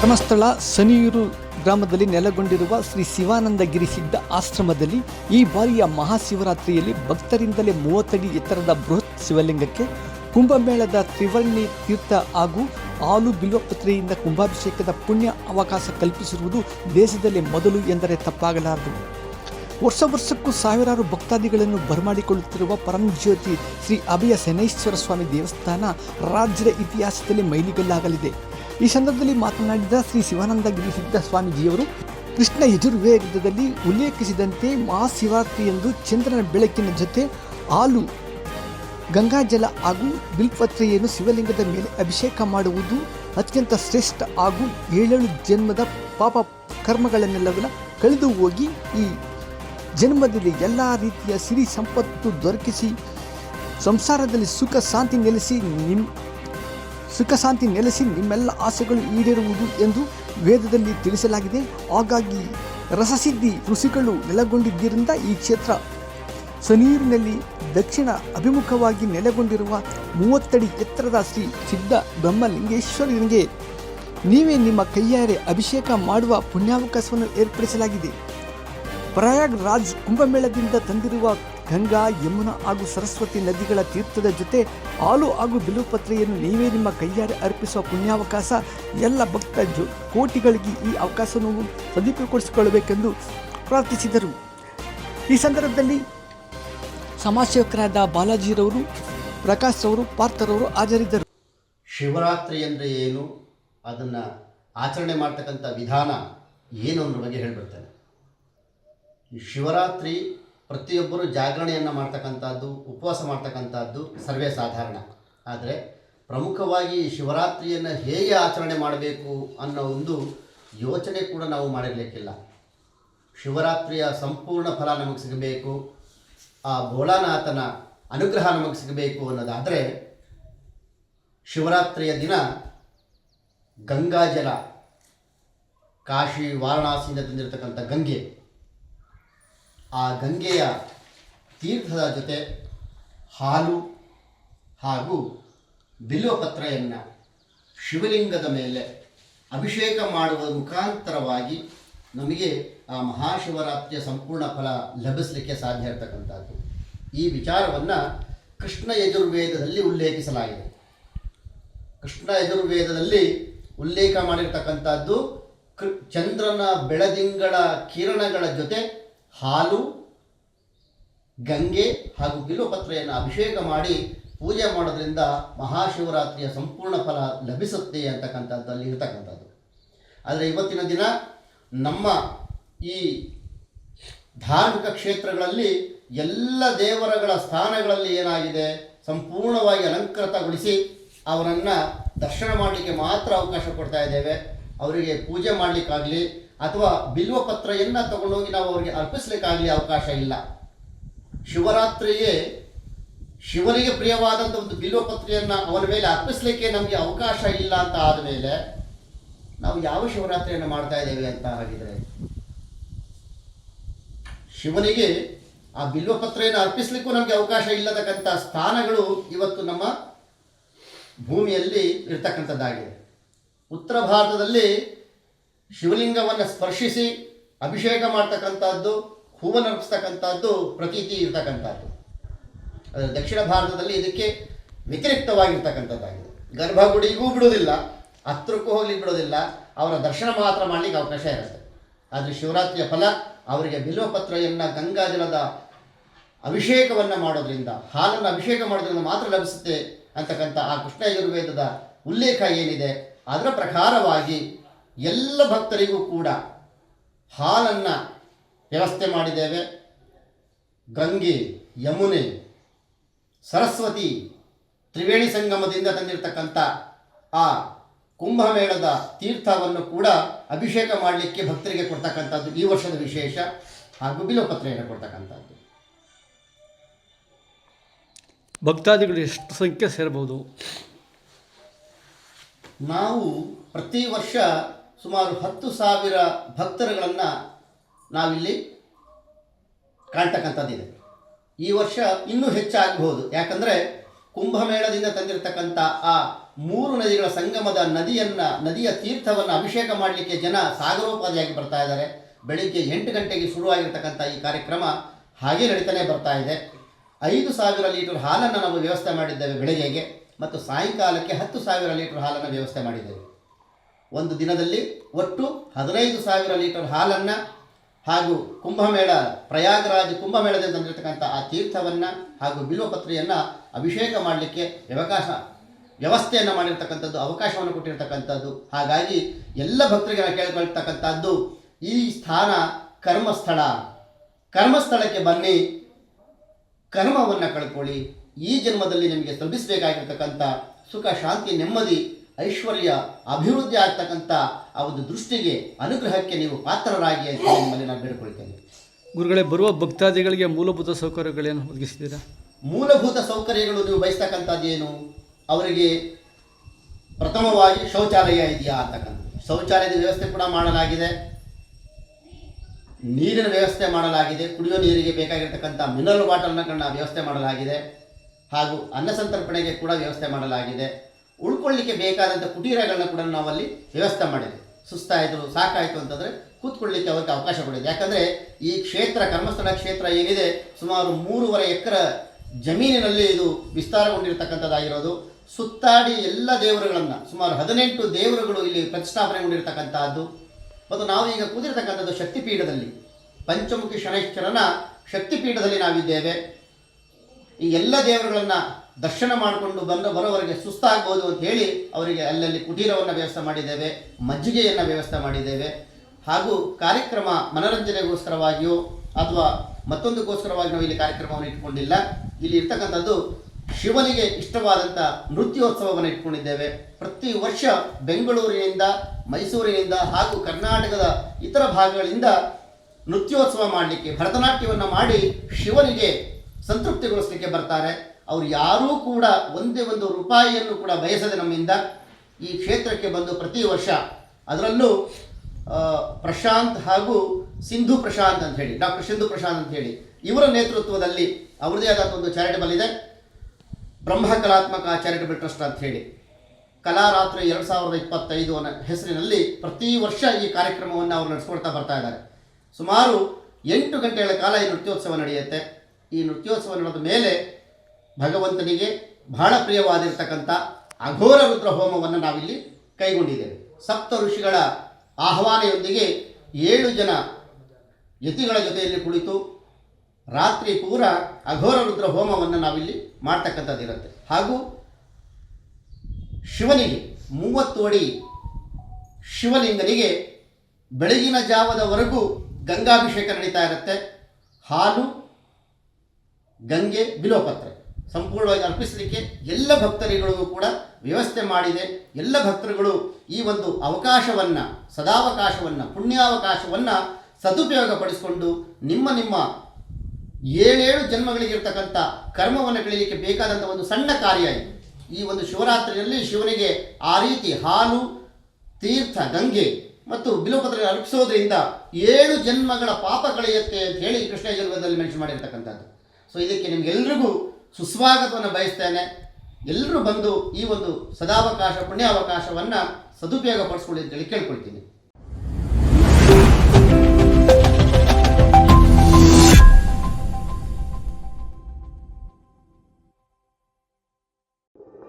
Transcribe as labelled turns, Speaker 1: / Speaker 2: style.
Speaker 1: ಧರ್ಮಸ್ಥಳ ಸನಿಯೂರು ಗ್ರಾಮದಲ್ಲಿ ನೆಲೆಗೊಂಡಿರುವ ಶ್ರೀ ಶಿವಾನಂದ ಸಿದ್ಧ ಆಶ್ರಮದಲ್ಲಿ ಈ ಬಾರಿಯ ಮಹಾಶಿವರಾತ್ರಿಯಲ್ಲಿ ಭಕ್ತರಿಂದಲೇ ಮೂವತ್ತಡಿ ಎತ್ತರದ ಬೃಹತ್ ಶಿವಲಿಂಗಕ್ಕೆ ಕುಂಭಮೇಳದ ತ್ರಿವರ್ಣಿ ತೀರ್ಥ ಹಾಗೂ ಹಾಲು ಬಿಲ್ವಪತ್ರೆಯಿಂದ ಕುಂಭಾಭಿಷೇಕದ ಪುಣ್ಯ ಅವಕಾಶ ಕಲ್ಪಿಸಿರುವುದು ದೇಶದಲ್ಲಿ ಮೊದಲು ಎಂದರೆ ತಪ್ಪಾಗಲಾರದು. ವರ್ಷ ವರ್ಷಕ್ಕೂ ಸಾವಿರಾರು ಭಕ್ತಾದಿಗಳನ್ನು ಬರಮಾಡಿಕೊಳ್ಳುತ್ತಿರುವ ಪರಂಜ್ಯೋತಿ ಶ್ರೀ ಅಭಯ ಸೆನೈಶ್ವರ ಸ್ವಾಮಿ ದೇವಸ್ಥಾನ ರಾಜ್ಯದ ಇತಿಹಾಸದಲ್ಲಿ ಮೈಲಿಗಲ್ಲಾಗಲಿದೆ. ಈ ಸಂದರ್ಭದಲ್ಲಿ ಮಾತನಾಡಿದ ಶ್ರೀ ಶಿವಾನಂದಗಿರಿ ಸಿದ್ಧ ಸ್ವಾಮೀಜಿಯವರು ಕೃಷ್ಣ ಯಜುರ್ವೇದದಲ್ಲಿ ಉಲ್ಲೇಖಿಸಿದಂತೆ ಮಹಾಶಿವರಾತ್ರಿಯಂದು ಚಂದ್ರನ ಬೆಳಕಿನ ಜೊತೆ ಹಾಲು ಗಂಗಾಜಲ ಹಾಗೂ ಬಿಲ್ಪತ್ರೆಯನ್ನು ಶಿವಲಿಂಗದ ಮೇಲೆ ಅಭಿಷೇಕ ಮಾಡುವುದು ಅತ್ಯಂತ ಶ್ರೇಷ್ಠ ಹಾಗೂ ಏಳೇಳು ಜನ್ಮದ ಪಾಪ ಕರ್ಮಗಳನ್ನೆಲ್ಲವನ್ನ ಕಳೆದು ಹೋಗಿ ಈ ಜನ್ಮದಲ್ಲಿ ಎಲ್ಲ ರೀತಿಯ ಸಿರಿ ಸಂಪತ್ತು ದೊರಕಿಸಿ, ಸಂಸಾರದಲ್ಲಿ ಸುಖ, ಶಾಂತಿ ನೆಲೆಸಿ ನಿಮ್ ಸುಖ ಶಾಂತಿ ನೆಲೆಸಿ ನಿಮ್ಮೆಲ್ಲ ಆಸೆಗಳು ಈಡೇರುವುದು ಎಂದು ವೇದದಲ್ಲಿ ತಿಳಿಸಲಾಗಿದೆ. ಹಾಗಾಗಿ ರಸಸಿದ್ಧಿ ಋಷಿಗಳು ನೆಲೆಗೊಂಡಿದ್ದರಿಂದ ಈ ಕ್ಷೇತ್ರ ಸನೀರಿನಲ್ಲಿ ದಕ್ಷಿಣ ಅಭಿಮುಖವಾಗಿ ನೆಲೆಗೊಂಡಿರುವ ಮೂವತ್ತಡಿ ಎತ್ತರದ ಶ್ರೀ ಸಿದ್ಧ ಬ್ರಹ್ಮಲಿಂಗೇಶ್ವರನಿಗೆ ನೀವೇ ನಿಮ್ಮ ಕೈಯಾರೆ ಅಭಿಷೇಕ ಮಾಡುವ ಪುಣ್ಯಾವಕಾಶವನ್ನು ಏರ್ಪಡಿಸಲಾಗಿದೆ. ಪ್ರಯಾಗ್ ರಾಜ್ ಕುಂಭಮೇಳದಿಂದ ತಂದಿರುವ ಗಂಗಾ, ಯಮುನಾ ಹಾಗೂ ಸರಸ್ವತಿ ನದಿಗಳ ತೀರ್ಥದ ಜೊತೆ ಹಾಲು ಹಾಗೂ ಬಿಲುಪತ್ರೆಯನ್ನು ನೀವೇ ನಿಮ್ಮ ಕೈಯಾರೆ ಅರ್ಪಿಸುವ ಪುಣ್ಯಾವಕಾಶ ಎಲ್ಲ ಭಕ್ತ ಕೋಟಿಗಳಿಗೆ ಈ ಅವಕಾಶವನ್ನು ಸದುಪಯೋಗಪಡಿಸಿಕೊಳ್ಳಬೇಕೆಂದು ಪ್ರಾರ್ಥಿಸಿದರು. ಈ ಸಂದರ್ಭದಲ್ಲಿ ಸಮಾಜಸೇವಕರಾದ ಬಾಲಾಜಿರವರು, ಪ್ರಕಾಶ್ ಅವರು ಪಾರ್ಥರವರು ಹಾಜರಿದ್ದರು.
Speaker 2: ಶಿವರಾತ್ರಿ ಅಂದರೆ ಏನು? ಅದನ್ನು ಆಚರಣೆ ಮಾಡ್ತಕ್ಕಂಥ ವಿಧಾನ ಏನು ಅನ್ನೋದ್ರ ಬಗ್ಗೆ ಹೇಳಿಬಿಡ್ತೇನೆ. ಈ ಶಿವರಾತ್ರಿ ಪ್ರತಿಯೊಬ್ಬರು ಜಾಗರಣೆಯನ್ನು ಮಾಡ್ತಕ್ಕಂಥದ್ದು, ಉಪವಾಸ ಮಾಡ್ತಕ್ಕಂಥದ್ದು ಸರ್ವೇ ಸಾಧಾರಣ. ಆದರೆ ಪ್ರಮುಖವಾಗಿ ಶಿವರಾತ್ರಿಯನ್ನು ಹೇಗೆ ಆಚರಣೆ ಮಾಡಬೇಕು ಅನ್ನೋ ಒಂದು ಯೋಚನೆ ಕೂಡ ನಾವು ಮಾಡಿರಲಿಕ್ಕಿಲ್ಲ. ಶಿವರಾತ್ರಿಯ ಸಂಪೂರ್ಣ ಫಲ ನಮಗೆ ಸಿಗಬೇಕು, ಆ ಭೋಲಾನಾಥನ ಅನುಗ್ರಹ ನಮಗೆ ಸಿಗಬೇಕು ಅನ್ನೋದಾದರೆ ಶಿವರಾತ್ರಿಯ ದಿನ ಗಂಗಾಜಲ, ಕಾಶಿ ವಾರಣಾಸಿಯಿಂದ ತಂದಿರತಕ್ಕಂಥ ಗಂಗೆ. ಆ ಗಂಗೆಯ ತೀರ್ಥದ ಜೊತೆ ಹಾಲು ಹಾಗೂ ಬಿಲ್ವಪತ್ರೆಯನ್ನು ಶಿವಲಿಂಗದ ಮೇಲೆ ಅಭಿಷೇಕ ಮಾಡುವ ಮುಖಾಂತರವಾಗಿ ನಮಗೆ ಆ ಮಹಾಶಿವರಾತ್ರಿಯ ಸಂಪೂರ್ಣ ಫಲ ಲಭಿಸಲಿಕ್ಕೆ ಸಾಧ್ಯ ಇರತಕ್ಕಂಥದ್ದು. ಈ ವಿಚಾರವನ್ನು ಕೃಷ್ಣ ಯಜುರ್ವೇದದಲ್ಲಿ ಉಲ್ಲೇಖಿಸಲಾಗಿದೆ. ಕೃಷ್ಣ ಯಜುರ್ವೇದದಲ್ಲಿ ಉಲ್ಲೇಖ ಮಾಡಿರ್ತಕ್ಕಂಥದ್ದು ಚಂದ್ರನ ಬೆಳದಿಂಗಳ ಕಿರಣಗಳ ಜೊತೆ ಹಾಲು, ಗಂಗೆ ಹಾಗೂ ಬಿಲ್ವಪತ್ರೆಯನ್ನು ಅಭಿಷೇಕ ಮಾಡಿ ಪೂಜೆ ಮಾಡೋದ್ರಿಂದ ಮಹಾಶಿವರಾತ್ರಿಯ ಸಂಪೂರ್ಣ ಫಲ ಲಭಿಸುತ್ತೆ ಅಂತಕ್ಕಂಥದ್ದು ಅಲ್ಲಿ ಇರ್ತಕ್ಕಂಥದ್ದು. ಆದರೆ ಇವತ್ತಿನ ದಿನ ನಮ್ಮ ಈ ಧಾರ್ಮಿಕ ಕ್ಷೇತ್ರಗಳಲ್ಲಿ ಎಲ್ಲ ದೇವರಗಳ ಸ್ಥಾನಗಳಲ್ಲಿ ಏನಾಗಿದೆ? ಸಂಪೂರ್ಣವಾಗಿ ಅಲಂಕೃತಗೊಳಿಸಿ ಅವರನ್ನು ದರ್ಶನ ಮಾಡಲಿಕ್ಕೆ ಮಾತ್ರ ಅವಕಾಶ ಕೊಡ್ತಾ ಇದ್ದೇವೆ. ಅವರಿಗೆ ಪೂಜೆ ಮಾಡಲಿಕ್ಕಾಗಲಿ ಅಥವಾ ಬಿಲ್ವಪತ್ರೆಯನ್ನು ತಗೊಂಡೋಗಿ ನಾವು ಅವರಿಗೆ ಅರ್ಪಿಸಲಿಕ್ಕಾಗಲಿ ಅವಕಾಶ ಇಲ್ಲ. ಶಿವರಾತ್ರಿಯೇ ಶಿವನಿಗೆ ಪ್ರಿಯವಾದಂಥ ಒಂದು ಬಿಲ್ವಪತ್ರೆಯನ್ನು ಅವನ ಮೇಲೆ ಅರ್ಪಿಸಲಿಕ್ಕೆ ನಮಗೆ ಅವಕಾಶ ಇಲ್ಲ ಅಂತ ಆದಮೇಲೆ ನಾವು ಯಾವ ಶಿವರಾತ್ರಿಯನ್ನು ಮಾಡ್ತಾ ಇದ್ದೇವೆ ಅಂತ ಹಾಗಿದ್ರೆ ಶಿವನಿಗೆ ಆ ಬಿಲ್ವಪತ್ರೆಯನ್ನು ಅರ್ಪಿಸಲಿಕ್ಕೂ ನಮಗೆ ಅವಕಾಶ ಇಲ್ಲದಕ್ಕಂಥ ಸ್ಥಾನಗಳು ಇವತ್ತು ನಮ್ಮ ಭೂಮಿಯಲ್ಲಿ ಇರ್ತಕ್ಕಂಥದ್ದಾಗಿದೆ. ಉತ್ತರ ಭಾರತದಲ್ಲಿ ಶಿವಲಿಂಗವನ್ನು ಸ್ಪರ್ಶಿಸಿ ಅಭಿಷೇಕ ಮಾಡ್ತಕ್ಕಂಥದ್ದು, ಹೂವನ್ನು ಅರ್ಪಿಸ್ತಕ್ಕಂಥದ್ದು, ಪ್ರತೀತಿ ಇರ್ತಕ್ಕಂಥದ್ದು. ಅದು ದಕ್ಷಿಣ ಭಾರತದಲ್ಲಿ ಇದಕ್ಕೆ ವ್ಯತಿರಿಕ್ತವಾಗಿರ್ತಕ್ಕಂಥದ್ದಾಗಿದೆ. ಗರ್ಭಗುಡಿಗೂ ಬಿಡೋದಿಲ್ಲ ಹತ್ರಕ್ಕೂ ಹೋಗ್ಲಿಕ್ಕೆ ಬಿಡೋದಿಲ್ಲ ಅವರ ದರ್ಶನ ಮಾತ್ರ ಮಾಡಲಿಕ್ಕೆ ಅವಕಾಶ ಇರುತ್ತೆ. ಆದರೆ ಶಿವರಾತ್ರಿಯ ಫಲ, ಅವರಿಗೆ ಬಿಲ್ವಪತ್ರೆಯನ್ನು ಗಂಗಾಜಲದ ಅಭಿಷೇಕವನ್ನು ಮಾಡೋದ್ರಿಂದ, ಹಾಲನ್ನು ಅಭಿಷೇಕ ಮಾಡೋದ್ರಿಂದ ಮಾತ್ರ ಲಭಿಸುತ್ತೆ ಅಂತಕ್ಕಂಥ ಆ ಕೃಷ್ಣ ಯಜುರ್ವೇದದ ಉಲ್ಲೇಖ ಏನಿದೆ, ಅದರ ಪ್ರಕಾರವಾಗಿ ಎಲ್ಲ ಭಕ್ತರಿಗೂ ಕೂಡ ಹಾಲನ್ನು ವ್ಯವಸ್ಥೆ ಮಾಡಿದ್ದೇವೆ. ಗಂಗೆ ಯಮುನೆ ಸರಸ್ವತಿ ತ್ರಿವೇಣಿ ಸಂಗಮದಿಂದ ತಂದಿರತಕ್ಕಂಥ ಆ ಕುಂಭಮೇಳದ ತೀರ್ಥವನ್ನು ಕೂಡ ಅಭಿಷೇಕ ಮಾಡಲಿಕ್ಕೆ ಭಕ್ತರಿಗೆ ಕೊಡ್ತಕ್ಕಂಥದ್ದು ಈ ವರ್ಷದ ವಿಶೇಷ ಹಾಗೂ ಬಿಲೋಪತ್ರೆಯನ್ನು ಕೊಡ್ತಕ್ಕಂಥದ್ದು.
Speaker 1: ಭಕ್ತಾದಿಗಳು ಎಷ್ಟು ಸಂಖ್ಯೆ ಸೇರಬಹುದು?
Speaker 2: ನಾವು ಪ್ರತಿ ವರ್ಷ ಸುಮಾರು ಹತ್ತು ಸಾವಿರ ಭಕ್ತರುಗಳನ್ನು ನಾವಿಲ್ಲಿ ಕಾಣ್ತಕ್ಕಂಥದ್ದಿದೆ. ಈ ವರ್ಷ ಇನ್ನೂ ಹೆಚ್ಚಾಗಬಹುದು. ಯಾಕಂದರೆ ಕುಂಭಮೇಳದಿಂದ ತಂದಿರತಕ್ಕಂಥ ಆ ಮೂರು ನದಿಗಳ ಸಂಗಮದ ನದಿಯನ್ನು, ನದಿಯ ತೀರ್ಥವನ್ನು ಅಭಿಷೇಕ ಮಾಡಲಿಕ್ಕೆ ಜನ ಸಾಗರೋಪಾದಿಯಾಗಿ ಬರ್ತಾ ಇದ್ದಾರೆ. ಬೆಳಿಗ್ಗೆ ಎಂಟು ಗಂಟೆಗೆ ಶುರುವಾಗಿರ್ತಕ್ಕಂಥ ಈ ಕಾರ್ಯಕ್ರಮ ಹಾಗೆ ನಡೀತಾನೆ ಬರ್ತಾ ಇದೆ. ಐದು ಸಾವಿರ ಲೀಟರ್ ಹಾಲನ್ನು ನಾವು ವ್ಯವಸ್ಥೆ ಮಾಡಿದ್ದೇವೆ ಬೆಳಗ್ಗೆಗೆ ಮತ್ತು ಸಾಯಂಕಾಲಕ್ಕೆ ಹತ್ತು ಸಾವಿರ ಲೀಟರ್ ಹಾಲನ್ನು ವ್ಯವಸ್ಥೆ ಮಾಡಿದ್ದೇವೆ. ಒಂದು ದಿನದಲ್ಲಿ ಒಟ್ಟು ಹದಿನೈದು ಸಾವಿರ ಲೀಟರ್ ಹಾಲನ್ನು ಹಾಗೂ ಕುಂಭಮೇಳ, ಪ್ರಯಾಗರಾಜ ಕುಂಭಮೇಳದಿಂದ ಬಂದಿರತಕ್ಕಂಥ ಆ ತೀರ್ಥವನ್ನು ಹಾಗೂ ಬಿಲ್ವಪತ್ರೆಯನ್ನು ಅಭಿಷೇಕ ಮಾಡಲಿಕ್ಕೆ ಅವಕಾಶ ವ್ಯವಸ್ಥೆಯನ್ನು ಮಾಡಿರ್ತಕ್ಕಂಥದ್ದು, ಅವಕಾಶವನ್ನು ಕೊಟ್ಟಿರ್ತಕ್ಕಂಥದ್ದು. ಹಾಗಾಗಿ ಎಲ್ಲ ಭಕ್ತರಿಗೆ ಕೇಳ್ಕೊಳ್ತಕ್ಕಂಥದ್ದು ಈ ಸ್ಥಾನ ಕರ್ಮಸ್ಥಳ. ಕರ್ಮಸ್ಥಳಕ್ಕೆ ಬನ್ನಿ, ಕರ್ಮವನ್ನು ಕಳ್ಕೊಳ್ಳಿ. ಈ ಜನ್ಮದಲ್ಲಿ ನಿಮಗೆ ತಲುಪಿಸಬೇಕಾಗಿರ್ತಕ್ಕಂಥ ಸುಖ, ಶಾಂತಿ, ನೆಮ್ಮದಿ ಐಶ್ವರ್ಯ ಅಭಿವೃದ್ಧಿ ಆಗ್ತಕ್ಕಂಥ ಆ ಒಂದು ದೃಷ್ಟಿಗೆ ಅನುಗ್ರಹಕ್ಕೆ ನೀವು ಪಾತ್ರರಾಗಿ ಅಂತ ನಿಮ್ಮಲ್ಲಿ ನಾನು ಬೇಡಿಕೊಳ್ತೇನೆ.
Speaker 1: ಗುರುಗಳೇ ಬರುವ ಭಕ್ತಾದಿಗಳಿಗೆ ಮೂಲಭೂತ ಸೌಕರ್ಯಗಳೇನು ಒದಗಿಸಿದ್ದೀರಾ?
Speaker 2: ಮೂಲಭೂತ ಸೌಕರ್ಯಗಳು ನೀವು ಬಯಸ್ತಕ್ಕಂಥದ್ದೇನು ಏನು? ಅವರಿಗೆ ಪ್ರಥಮವಾಗಿ ಶೌಚಾಲಯ ಇದೆಯಾ ಅಂತಕ್ಕಂಥ ಶೌಚಾಲಯದ ವ್ಯವಸ್ಥೆ ಕೂಡ ಮಾಡಲಾಗಿದೆ. ನೀರಿನ ವ್ಯವಸ್ಥೆ ಮಾಡಲಾಗಿದೆ. ಕುಡಿಯೋ ನೀರಿಗೆ ಬೇಕಾಗಿರ್ತಕ್ಕಂಥ ಮಿನರಲ್ ವಾಟರ್ನ ವ್ಯವಸ್ಥೆ ಮಾಡಲಾಗಿದೆ. ಹಾಗೂ ಅನ್ನ ಸಂತರ್ಪಣೆಗೆ ಕೂಡ ವ್ಯವಸ್ಥೆ ಮಾಡಲಾಗಿದೆ. ಉಳ್ಕೊಳ್ಳಿಕ್ಕೆ ಬೇಕಾದಂಥ ಕುಟೀರಗಳನ್ನ ಕೂಡ ನಾವಲ್ಲಿ ವ್ಯವಸ್ಥೆ ಮಾಡಿದ್ವಿ. ಸುಸ್ತಾಯಿತು, ಸಾಕಾಯಿತು ಅಂತಂದರೆ ಕೂತ್ಕೊಳ್ಳಿಕ್ಕೆ ಅವರಿಗೆ ಅವಕಾಶ ಕೊಡಿದೆ ಯಾಕಂದರೆ ಈ ಕ್ಷೇತ್ರ, ಕರ್ಮಸ್ಥಳ ಕ್ಷೇತ್ರ ಏನಿದೆ, ಸುಮಾರು ಮೂರುವರೆ ಎಕರೆ ಜಮೀನಿನಲ್ಲಿ ಇದು ವಿಸ್ತಾರಗೊಂಡಿರ್ತಕ್ಕಂಥದ್ದಾಗಿರೋದು. ಸುತ್ತಾಡಿ ಎಲ್ಲ ದೇವರುಗಳನ್ನು, ಸುಮಾರು ಹದಿನೆಂಟು ದೇವರುಗಳು ಇಲ್ಲಿ ಪ್ರತಿಷ್ಠಾಪನೆಗೊಂಡಿರ್ತಕ್ಕಂಥದ್ದು ಮತ್ತು ನಾವು ಈಗ ಕೂತಿರ್ತಕ್ಕಂಥದ್ದು ಶಕ್ತಿಪೀಠದಲ್ಲಿ. ಪಂಚಮುಖಿ ಶನೈಶ್ವರನ ಶಕ್ತಿಪೀಠದಲ್ಲಿ ನಾವಿದ್ದೇವೆ. ಈ ಎಲ್ಲ ದೇವರುಗಳನ್ನು ದರ್ಶನ ಮಾಡಿಕೊಂಡು ಬಂದು ಬರೋವರೆಗೆ ಸುಸ್ತಾಗ್ಬೋದು ಅಂತ ಹೇಳಿ ಅವರಿಗೆ ಅಲ್ಲಲ್ಲಿ ಕುಟೀರವನ್ನು ವ್ಯವಸ್ಥೆ ಮಾಡಿದ್ದೇವೆ, ಮಜ್ಜಿಗೆಯನ್ನು ವ್ಯವಸ್ಥೆ ಮಾಡಿದ್ದೇವೆ. ಹಾಗೂ ಕಾರ್ಯಕ್ರಮ ಮನರಂಜನೆಗೋಸ್ಕರವಾಗಿಯೋ ಅಥವಾ ಮತ್ತೊಂದಕ್ಕೋಸ್ಕರವಾಗಿ ನಾವು ಇಲ್ಲಿ ಕಾರ್ಯಕ್ರಮವನ್ನು ಇಟ್ಕೊಂಡಿಲ್ಲ. ಇಲ್ಲಿ ಇರ್ತಕ್ಕಂಥದ್ದು ಶಿವನಿಗೆ ಇಷ್ಟವಾದಂಥ ನೃತ್ಯೋತ್ಸವವನ್ನು ಇಟ್ಕೊಂಡಿದ್ದೇವೆ. ಪ್ರತಿ ವರ್ಷ ಬೆಂಗಳೂರಿನಿಂದ, ಮೈಸೂರಿನಿಂದ ಹಾಗೂ ಕರ್ನಾಟಕದ ಇತರ ಭಾಗಗಳಿಂದ ನೃತ್ಯೋತ್ಸವ ಮಾಡಲಿಕ್ಕೆ, ಭರತನಾಟ್ಯವನ್ನು ಮಾಡಿ ಶಿವನಿಗೆ ಸಂತೃಪ್ತಿಗೊಳಿಸಲಿಕ್ಕೆ ಬರ್ತಾರೆ. ಅವರು ಯಾರೂ ಕೂಡ ಒಂದೇ ಒಂದು ರೂಪಾಯಿಯನ್ನು ಕೂಡ ಬಯಸದೆ ನಮ್ಮಿಂದ ಈ ಕ್ಷೇತ್ರಕ್ಕೆ ಬಂದು ಪ್ರತಿ ವರ್ಷ ಅದರಲ್ಲೂ ಪ್ರಶಾಂತ್ ಹಾಗೂ ಸಿಂಧು ಪ್ರಶಾಂತ್ ಅಂತ ಹೇಳಿ, ಡಾಕ್ಟರ್ ಸಿಂಧು ಪ್ರಶಾಂತ್ ಅಂತ ಹೇಳಿ, ಇವರ ನೇತೃತ್ವದಲ್ಲಿ ಅವರದೇ ಆದ ಒಂದು ಚಾರಿಟಬಲ್ ಇದೆ. ಬ್ರಹ್ಮ ಕಲಾತ್ಮಕ ಚಾರಿಟಬಲ್ ಟ್ರಸ್ಟ್ ಅಂತ ಹೇಳಿ. ಕಲಾರಾತ್ರಿ ಎರಡು ಸಾವಿರದ ಇಪ್ಪತ್ತೈದು ಅನ್ನೋ ಹೆಸರಿನಲ್ಲಿ ಪ್ರತಿ ವರ್ಷ ಈ ಕಾರ್ಯಕ್ರಮವನ್ನು ಅವರು ನಡೆಸ್ಕೊಳ್ತಾ ಬರ್ತಾ ಇದ್ದಾರೆ. ಸುಮಾರು ಎಂಟು ಗಂಟೆಗಳ ಕಾಲ ಈ ನೃತ್ಯೋತ್ಸವ ನಡೆಯುತ್ತೆ. ಈ ನೃತ್ಯೋತ್ಸವ ನಡೆದ ಮೇಲೆ ಭಗವಂತನಿಗೆ ಬಹಳ ಪ್ರಿಯವಾದಿರ್ತಕ್ಕಂಥ ಅಘೋರ ರುದ್ರ ಹೋಮವನ್ನು ನಾವಿಲ್ಲಿ ಕೈಗೊಂಡಿದ್ದೇವೆ. ಸಪ್ತ ಋಷಿಗಳ ಆಹ್ವಾನೆಯೊಂದಿಗೆ ಏಳು ಜನ ಯತಿಗಳ ಜೊತೆಯಲ್ಲಿ ಕುಳಿತು ರಾತ್ರಿ ಪೂರ ಅಘೋರ ರುದ್ರ ಹೋಮವನ್ನು ನಾವಿಲ್ಲಿ ಮಾಡ್ತಕ್ಕಂಥದ್ದಿರುತ್ತೆ. ಹಾಗೂ ಶಿವನಿಗೆ ಮೂವತ್ತು ಅಡಿ ಶಿವಲಿಂಗನಿಗೆ ಬೆಳಗಿನ ಜಾವದವರೆಗೂ ಗಂಗಾಭಿಷೇಕ ನಡೀತಾ ಇರುತ್ತೆ. ಹಾಲು, ಗಂಗೆ, ಬಿಲೋಪತ್ರೆ. ಸಂಪೂರ್ಣವಾಗಿ ಅರ್ಪಿಸಲಿಕ್ಕೆ ಎಲ್ಲ ಭಕ್ತರುಗಳಿಗೂ ಕೂಡ ವ್ಯವಸ್ಥೆ ಮಾಡಿದೆ. ಎಲ್ಲ ಭಕ್ತರುಗಳು ಈ ಒಂದು ಅವಕಾಶವನ್ನು, ಸದಾವಕಾಶವನ್ನು, ಪುಣ್ಯಾವಕಾಶವನ್ನು ಸದುಪಯೋಗಪಡಿಸಿಕೊಂಡು ನಿಮ್ಮ ನಿಮ್ಮ ಏಳೇಳು ಜನ್ಮಗಳಿಗಿರ್ತಕ್ಕಂಥ ಕರ್ಮವನ್ನು ಕಳೀಲಿಕ್ಕೆ ಬೇಕಾದಂಥ ಒಂದು ಸಣ್ಣ ಕಾರ್ಯ ಇದು. ಈ ಒಂದು ಶಿವರಾತ್ರಿಯಲ್ಲಿ ಶಿವನಿಗೆ ಆ ರೀತಿ ಹಾಲು, ತೀರ್ಥ, ಗಂಗೆ ಮತ್ತು ಬಿಲುಪತ್ರ ಅರ್ಪಿಸೋದ್ರಿಂದ ಏಳು ಜನ್ಮಗಳ ಪಾಪ ಕಳೆಯುತ್ತೆ ಅಂತ ಹೇಳಿ ಕೃಷ್ಣ ಜನ್ಮದಲ್ಲಿ ಮೆನ್ಷನ್ ಮಾಡಿರ್ತಕ್ಕಂಥದ್ದು. ಸೊ ಇದಕ್ಕೆ ನಿಮ್ಗೆಲ್ರಿಗೂ ಸುಸ್ವಾಗತವನ್ನು ಬಯಸ್ತೇನೆ. ಎಲ್ಲರೂ ಬಂದು ಈ ಒಂದು ಸದಾವಕಾಶ ಪುಣ್ಯಾವಕಾಶವನ್ನು ಸದುಪಯೋಗ ಪಡಿಸ್ಕೊಳ್ಳಿ ಅಂತೇಳಿ ಕೇಳ್ಕೊಳ್ತೀನಿ.